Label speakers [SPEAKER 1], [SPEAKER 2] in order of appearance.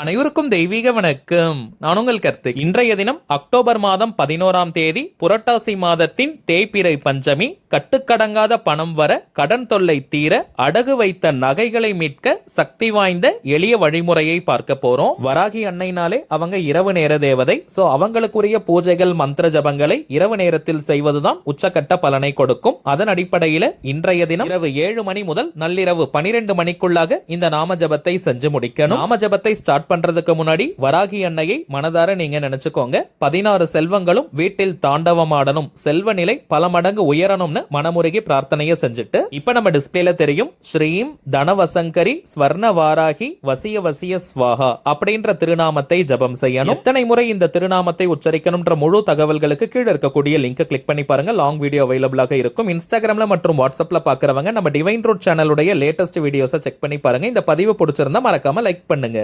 [SPEAKER 1] அனைவருக்கும் தெய்வீக வணக்கம். நான் உங்கள் கருத்து இன்றைய தினம் அக்டோபர் மாதம் பதினோராம் தேதி புரட்டாசி மாதத்தின் தேய்பிறை பஞ்சமி கட்டுக்கடங்காத பணம் வர கடன் தொல்லை தீர அடகு வைத்த நகைகளை மீட்க சக்தி வாய்ந்த எளிய வழிமுறையை பார்க்க போறோம். வராகி அன்னைனாலே அவங்க இரவு நேர தேவதை. சோ அவங்களுக்குரிய பூஜைகள் மந்திர ஜபங்களை இரவு நேரத்தில் செய்வதுதான் உச்சக்கட்ட பலனை கொடுக்கும். அதன் அடிப்படையில இன்றைய தினம் இரவு ஏழு மணி முதல் நள்ளிரவு பனிரெண்டு மணிக்குள்ளாக இந்த நாம ஜபத்தை செஞ்சு முடிக்கணும். நாம ஜபத்தை ஸ்டார்ட் பண்றதுக்கு முன்னாடி வராகி அன்னையை மனதார நீங்க நினைச்சுக்கோங்க. பதினாறு செல்வங்களும் வீட்டில் தாண்டவமாடணும். செல்வ நிலை பல மடங்கு உயரணும்னு மனமுருகி பிரார்த்தனையை செஞ்சுட்டு இப்ப நம்ம டிஸ்பிளேல தெரியும் ஸ்ரீம் தனவசங்கரி ஸ்வர்ண வாராகி வசிய வசிய ஸ்வாஹா அப்படின்ற திருநாமத்தை ஜபம் செய்யணும். எத்தனை முறை இந்த திருநாமத்தை உச்சரிக்கணும்ன்ற முழு தகவல்களுக்கு கீழே இருக்கக்கூடிய லிங்க் கிளிக் பண்ணி பாருங்க. லாங் வீடியோ அவைலபிளாக இருக்கும். இன்ஸ்டாகிராம்ல மற்றும் வாட்ஸ்அப்ல பாக்குறவங்க நம்ம டிவைன் ரூட் சேனலுடைய லேட்டஸ்ட் வீடியோஸை செக் பண்ணி பாருங்க. இந்த பதிவு பிடிச்சிருந்தா மறக்காம லைக் பண்ணுங்க.